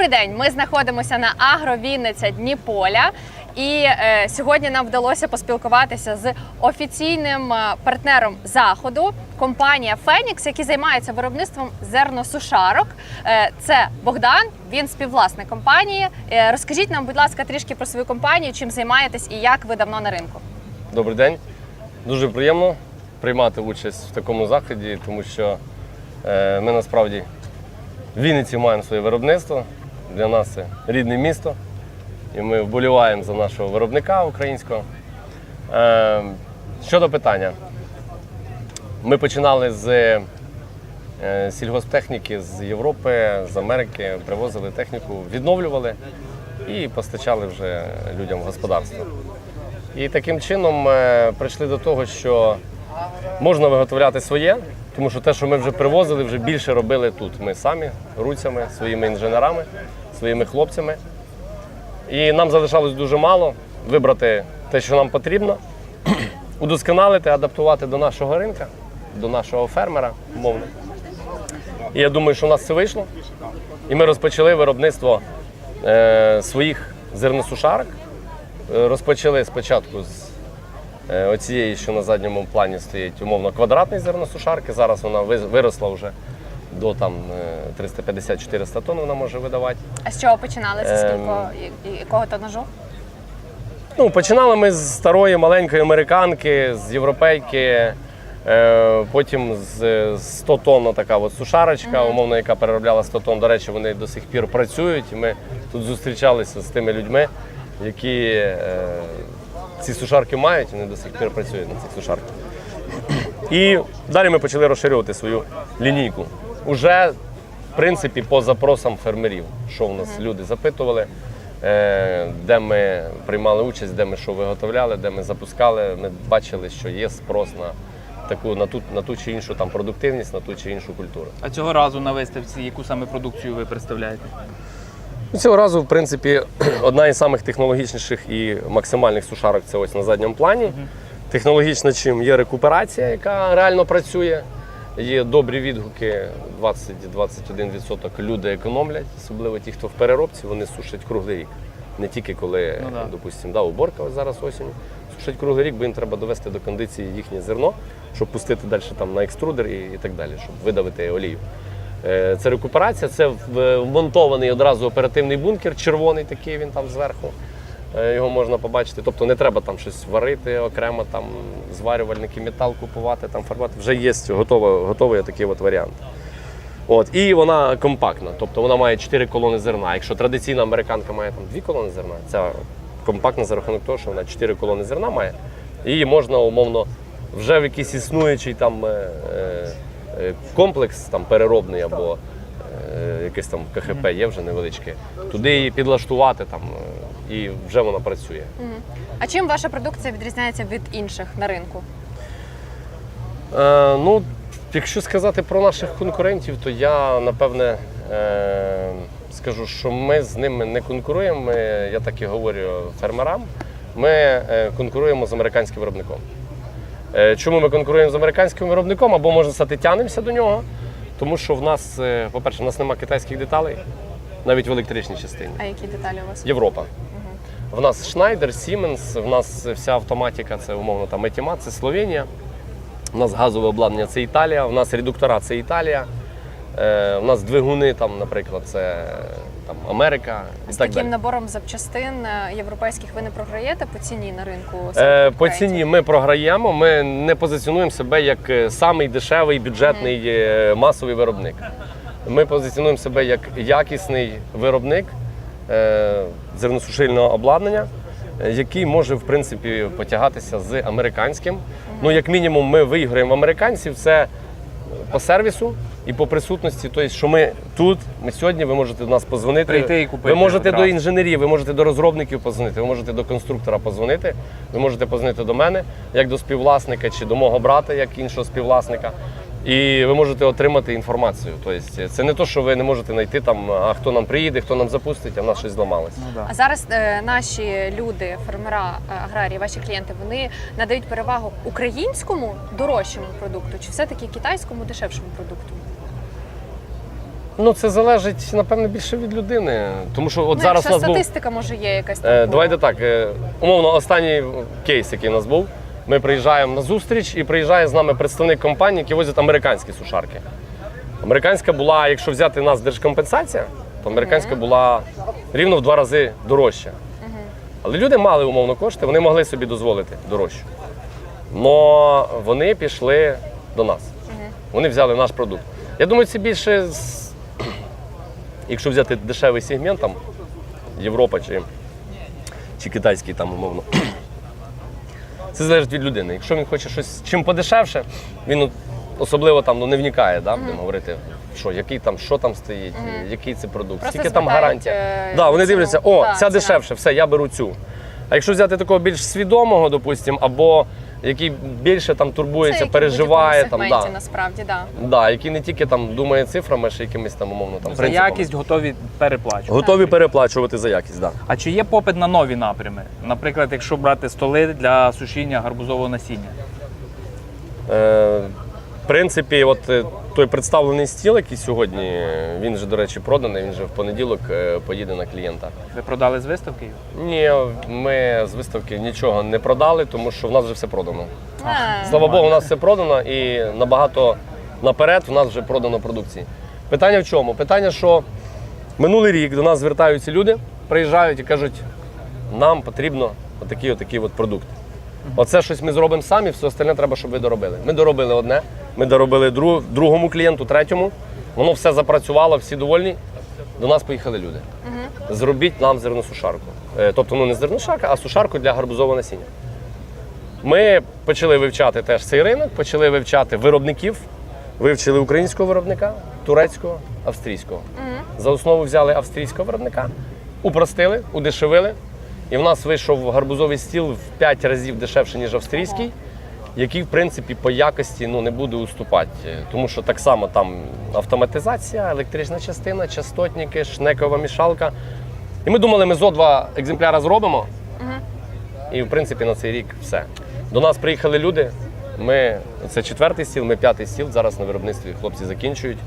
Добрий день. Ми знаходимося на Агровінниця Дніполя. І е, сьогодні нам вдалося поспілкуватися з офіційним е, партнером заходу, компанія Фенікс, які займаються виробництвом зерносушарок. Е, це Богдан, він співвласник компанії. Е, розкажіть нам, будь ласка, трішки про свою компанію, чим займаєтесь і як ви давно на ринку. Добрий день. Дуже приємно приймати участь в такому заході, тому що е, ми насправді в Вінниці маємо своє виробництво. Для нас це рідне місто. І ми вболіваємо за нашого виробника українського. Е, щодо питання, ми починали з е, сільгосптехніки з Європи, з Америки, привозили техніку, відновлювали і постачали вже людям в господарство. І таким чином е, прийшли до того, що можна виготовляти своє, тому що те, що ми вже привозили, вже більше робили тут. Ми самі, руцями, своїми інженерами, своїми хлопцями. І нам залишалось дуже мало вибрати те, що нам потрібно, удосконалити, адаптувати до нашого ринка, до нашого фермера, умовно. І я думаю, що в нас це вийшло. І ми розпочали виробництво е, своїх зерносушарок. Е, Розпочали спочатку з е, оцієї, що на задньому плані стоїть умовно квадратний зерносушарки. Зараз вона виросла вже до там е, 350-400 тонн вона може видавати. А з чого починали? Зі Ем. скілького і- і якого тонажу? Ну, починали ми з старої маленької американки, з європейки. Е, потім з, з 100 тонн така от сушарочка, умовно, яка переробляла 100 тонн. До речі, вони до сих пір працюють. І ми тут зустрічалися з тими людьми, які е, ці сушарки мають, вони до сих пір працюють на цих сушарках. І далі ми почали розширювати свою лінійку. Уже, принципі, по запросам фермерів, що в нас люди запитували, е, де ми приймали участь, де ми що виготовляли, де ми запускали. Ми бачили, що є спрос на таку на ту, на ту чи іншу там продуктивність, на ту чи іншу культуру. А цього разу на виставці яку саме продукцію ви представляєте? Ну, Цього разу, в принципі, одна із самих технологічніших і максимальних сушарок це ось на задньому плані. Технологічна чим є рекуперація, яка реально працює. Є добрі відгуки, 20-21% люди економлять, особливо ті, хто в переробці, вони сушать круглий рік. Не тільки коли, Ну да. допустимо, да, уборка зараз осінь. Сушать круглий рік, бо їм треба довести до кондиції їхнє зерно, щоб пустити далі там, на екструдер і, і так далі, щоб видавити олію. Е, Це рекуперація, це вмонтований одразу оперативний бункер, червоний такий він там зверху. Е, Його можна побачити. Тобто не треба там щось варити окремо, там зварювальники метал купувати, там фарбувати. Вже є готовий, готовий такий от варіант. От, і вона компактна, тобто вона має 4 колони зерна. Якщо традиційна американка має там 2 колони зерна, ця компактна за рахунок того, що вона 4 колони зерна має. І можна умовно вже в якийсь існуючий там е, е, комплекс там, переробний або якесь там КХП є вже невеличке, туди її підлаштувати там, і вже вона працює. А чим ваша продукція відрізняється від інших на ринку? Е, ну, якщо сказати про наших конкурентів, то я напевне е, скажу, що ми з ними не конкуруємо. Ми, я так і говорю фермерам. Ми е, конкуруємо з американським виробником. Е, чому ми конкуруємо з американським виробником? Або можна сказати, тянемося до нього, тому що в нас, е, по-перше, в нас немає китайських деталей, навіть в електричній частині. А які деталі у вас? Європа. В нас Schneider, Siemens, в нас вся автоматика, це умовно там Etima, це Словенія. У нас газове обладнання це Італія, у нас редуктора це Італія. Е, у нас двигуни, там, наприклад, це там, Америка і З так таким далі. набором запчастин е, європейських ви не програєте по ціні на ринку? Е, по конкурентів? ціні ми програємо, ми не позиціонуємо себе як е, самий дешевий бюджетний е, масовий виробник. Ми позиціонуємо себе як якісний виробник зерносушильного обладнання, е, який може в принципі потягатися з американським. Ну, як мінімум, ми виграємо американців це по сервісу і по присутності. Тобто, що ми тут, ми сьогодні, ви можете до нас позвонити. Прийти і купити Ви можете до інженерів, ви можете до розробників позвонити, ви можете до конструктора позвонити, ви можете позвонити до мене, як до співвласника, чи до мого брата, як іншого співвласника. І ви можете отримати інформацію. Тобто це не то, що ви не можете знайти там, а хто нам приїде, хто нам запустить, а в нас щось зламалося. Ну, да. А зараз е, наші люди, фермера, е, аграрії, ваші клієнти, вони надають перевагу українському дорожчому продукту чи все-таки китайському дешевшому продукту? Ну, це залежить, напевно, більше від людини. Тому що от ну, зараз у якщо нас був. статистика може є якась Е, давайте так. Е, умовно, останній кейс, який у нас був. Ми приїжджаємо на зустріч і приїжджає з нами представник компанії, які возять американські сушарки. Американська була, якщо взяти нас держкомпенсація, то американська була рівно в два рази дорожча. Але люди мали умовно кошти, вони могли собі дозволити дорожчу. Но вони пішли до нас. Вони взяли наш продукт. Я думаю, це більше, з- якщо взяти дешевий сегмент, там, Європа чи, чи китайський там умовно. Це залежить від людини. Якщо він хоче щось чим подешевше, він ну, особливо там ну, не вникає, да, будемо говорити, що, який там, що там стоїть, який це продукт, Просто скільки там звертають, гарантія. е, да, вони ціну. дивляться, о, Да, ця ціна. дешевше, все, я беру цю. А якщо взяти такого більш свідомого, допустим, або який більше там турбується, переживає, там, да, насправді, да. да, який не тільки там думає цифрами, ще якимись там умовно там За принципами. якість готові переплачувати. Готові переплачувати за якість, так. Да. А чи є попит на нові напрями? Наприклад, якщо брати столи для сушіння гарбузового насіння? Е, в принципі, от е, той представлений стіл, який сьогодні, він же, до речі, проданий, він же в понеділок е, поїде на клієнта. Ви продали з виставки? Ні, ми з виставки нічого не продали, тому що в нас вже все продано. Слава Богу, у нас все продано і набагато наперед у нас вже продано продукції. Питання в чому? Питання, що минулий рік до нас звертаються люди, приїжджають і кажуть, нам потрібно отакий отакий от продукт. Оце щось ми зробимо самі, все остальне треба, щоб ви доробили. Ми доробили одне, ми доробили друг, другому клієнту, третьому. Воно все запрацювало, всі довольні. До нас поїхали люди. Зробіть нам зерносушарку. Е, Тобто, ну не зерношарка, а сушарку для гарбузового насіння. Ми почали вивчати теж цей ринок, почали вивчати виробників, вивчили українського виробника, турецького, австрійського. За основу взяли австрійського виробника, упростили, удешевили. І в нас вийшов гарбузовий стіл в 5 разів дешевше, ніж австрійський, який, в принципі, по якості ну, не буде уступати. Тому що так само там автоматизація, електрична частина, частотники, шнекова мішалка. І ми думали, ми зо два екземпляри зробимо. І в принципі на цей рік все. До нас приїхали люди. Ми це четвертий стіл, ми п'ятий стіл. Зараз на виробництві хлопці закінчують.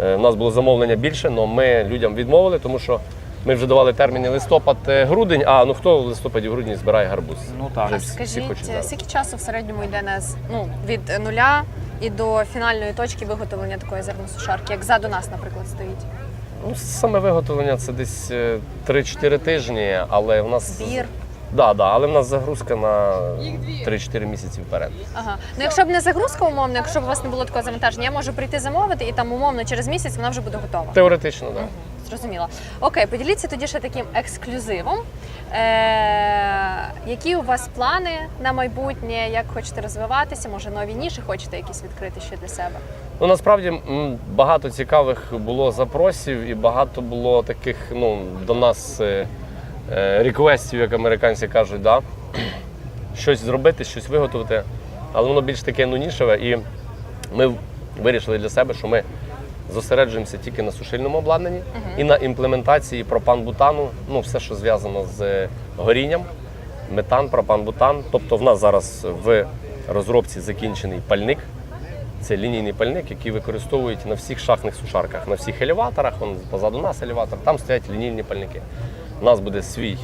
Е, У нас було замовлення більше, але ми людям відмовили, тому що ми вже давали терміни листопад-грудень. А ну хто в листопаді грудні збирає гарбуз? Ну так. А скажіть, скільки часу в середньому йде на ну, від нуля і до фінальної точки виготовлення такої зерносушарки, як ззаду нас, наприклад, стоїть? Ну, саме виготовлення це десь е, 3-4 тижні, але в нас Збір. Да, да, але в нас загрузка на 3-4 місяці вперед. Ага. Ну якщо б не загрузка, умовно, якщо б у вас не було такого завантаження, я можу прийти замовити і там умовно через місяць вона вже буде готова. Теоретично, так. Да. Зрозуміло. Окей, поділіться тоді ще таким ексклюзивом. Е- які у вас плани на майбутнє? Як хочете розвиватися? Може, нові ніші хочете якісь відкрити ще для себе? Ну насправді багато цікавих було запросів і багато було таких ну, до нас е, е, реквестів, як американці кажуть, да? щось зробити, щось виготовити. Але воно більш таке ну, нішеве. І ми вирішили для себе, що ми зосереджуємося тільки на сушильному обладнанні і на імплементації пропан-бутану, ну все, що зв'язано з е, горінням, метан, пропан-бутан. Тобто в нас зараз в розробці закінчений пальник. Це лінійний пальник, який використовують на всіх шахтних сушарках, на всіх елеваторах. Он позаду нас елеватор, там стоять лінійні пальники. У нас буде свій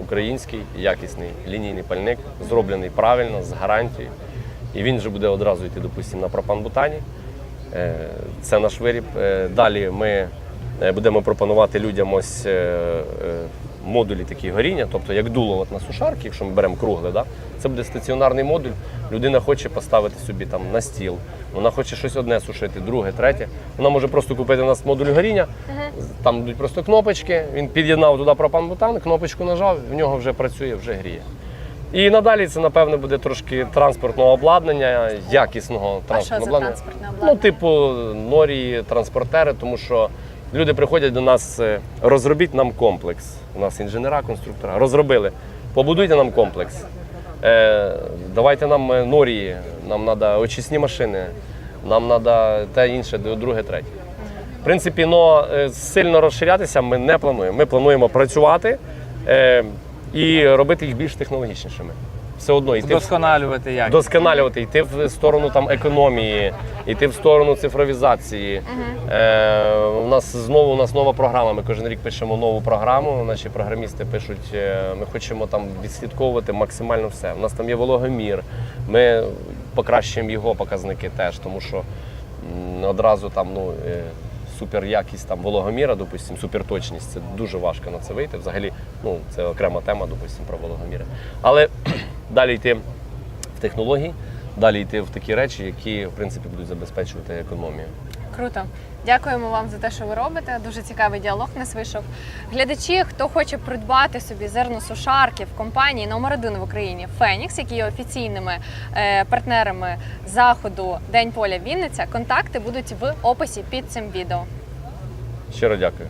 український якісний лінійний пальник, зроблений правильно, з гарантією. І він вже буде одразу йти, допустимо, на пропан-бутані. Е, Це наш виріб. Е, Далі ми е, будемо пропонувати людям ось модулі такі горіння, тобто як дуло от на сушарки, якщо ми беремо кругле, да? це буде стаціонарний модуль. Людина хоче поставити собі там на стіл, вона хоче щось одне сушити, друге, третє. Вона може просто купити у нас модуль горіння, там йдуть просто кнопочки, він під'єднав туди пропан-бутан, кнопочку нажав, в нього вже працює, вже гріє. І надалі це, напевно, буде трошки транспортного обладнання, якісного А що за транспортного обладнання. транспортне Ну, обладнання? типу, норії, транспортери, тому що люди приходять до нас, е, розробіть нам комплекс. У нас інженера, конструктора. Розробили, побудуйте нам комплекс. Е, давайте нам е, норії, нам треба очисні машини, нам треба те інше, друге, третє. В принципі, но е, сильно розширятися ми не плануємо. Ми плануємо працювати е, і робити їх більш технологічнішими. все одно йти в Вдосконалювати як. досконалювати, йти в сторону там економії, йти в сторону цифровізації. Е, у нас знову у нас нова програма. Ми кожен рік пишемо нову програму. Наші програмісти пишуть, е, ми хочемо там відслідковувати максимально все. У нас там є вологомір. Ми покращуємо його показники теж, тому що м, одразу там ну. е, Супер якість там вологоміра, допустим, суперточність. Це дуже важко на це вийти. Взагалі, ну це окрема тема, допустим, про вологоміри. Але далі йти в технології, далі йти в такі речі, які в принципі будуть забезпечувати економію. Круто. Дякуємо вам за те, що ви робите. Дуже цікавий діалог нас вийшов. Глядачі, хто хоче придбати собі зерно сушарки в компанії номер один в Україні Фенікс, які є офіційними е, партнерами заходу День поля Вінниця. Контакти будуть в описі під цим відео. Щиро дякую.